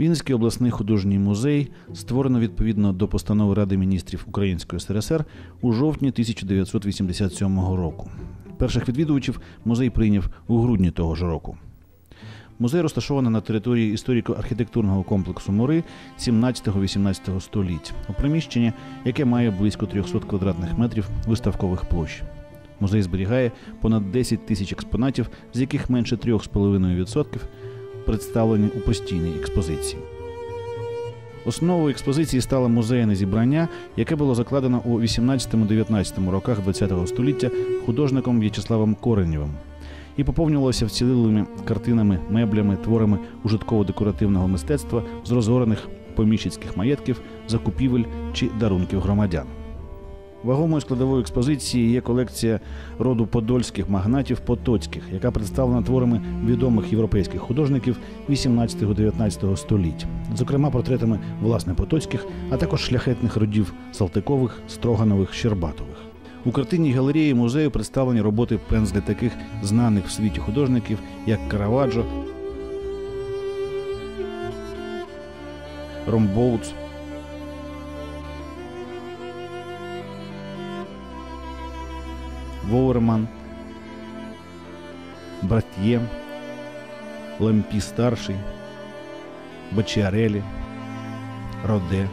Вінницький обласний художній музей створено відповідно до постанови Ради міністрів Української СРСР у жовтні 1987 року. Перших відвідувачів музей прийняв у грудні того ж року. Музей розташований на території історико-архітектурного комплексу Мури 17-18 століть у приміщенні, яке має близько 300 квадратних метрів виставкових площ. Музей зберігає понад 10 тисяч експонатів, з яких менше 3,5% представлені у постійній експозиції. Основою експозиції стало музейне зібрання, яке було закладено у 18-19 роках ХХ століття художником В'ячеславом Коренєвим і поповнювалося вцілілими картинами, меблями, творами ужитково-декоративного мистецтва з розорених поміщицьких маєтків, закупівель чи дарунків громадян. Вагомою складовою експозиції є колекція роду подольських магнатів Потоцьких, яка представлена творами відомих європейських художників 18-19 століть, зокрема портретами власне Потоцьких, а також шляхетних родів Салтикових, Строганових, Щербатових. У картинній галереї музею представлені роботи пензля таких знаних в світі художників, як Караваджо, Ромбоуц, Воуерман, Братьє, Лемпі старший, Бачіарелі, Роде,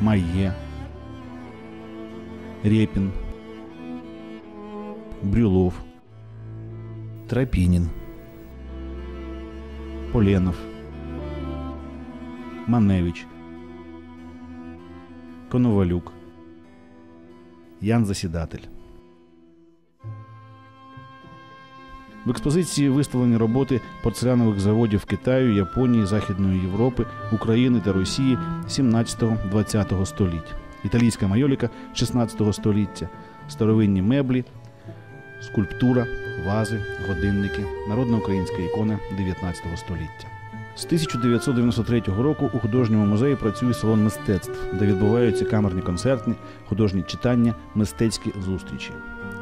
Майє, Репін, Брюлов, Тропінін, Поленов, Маневич, Коновалюк, Ян Засідатель. В експозиції виставлені роботи порцелянових заводів Китаю, Японії, Західної Європи, України та Росії 17-20 століть, італійська майоліка 16 століття, старовинні меблі, скульптура, вази, годинники, народна українська ікона 19 століття. З 1993 року у художньому музеї працює салон мистецтв, де відбуваються камерні концертні, художні читання, мистецькі зустрічі.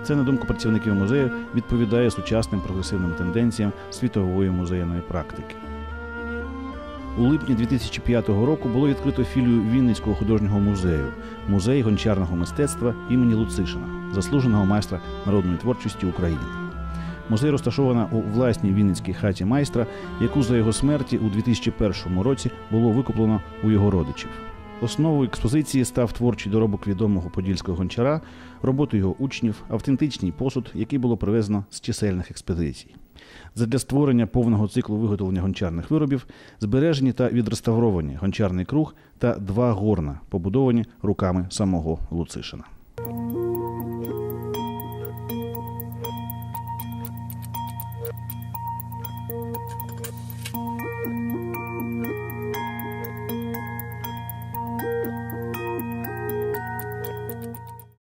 Це, на думку працівників музею, відповідає сучасним прогресивним тенденціям світової музейної практики. У липні 2005 року було відкрито філію Вінницького художнього музею музей гончарного мистецтва імені Луцишина, заслуженого майстра народної творчості України. Музей розташована у власній Вінницькій хаті майстра, яку за його смерті у 2001 році було викуплено у його родичів. Основою експозиції став творчий доробок відомого подільського гончара, роботи його учнів, автентичний посуд, який було привезено з чисельних експедицій. Задля створення повного циклу виготовлення гончарних виробів збережені та відреставровані гончарний круг та два горна, побудовані руками самого Луцишина.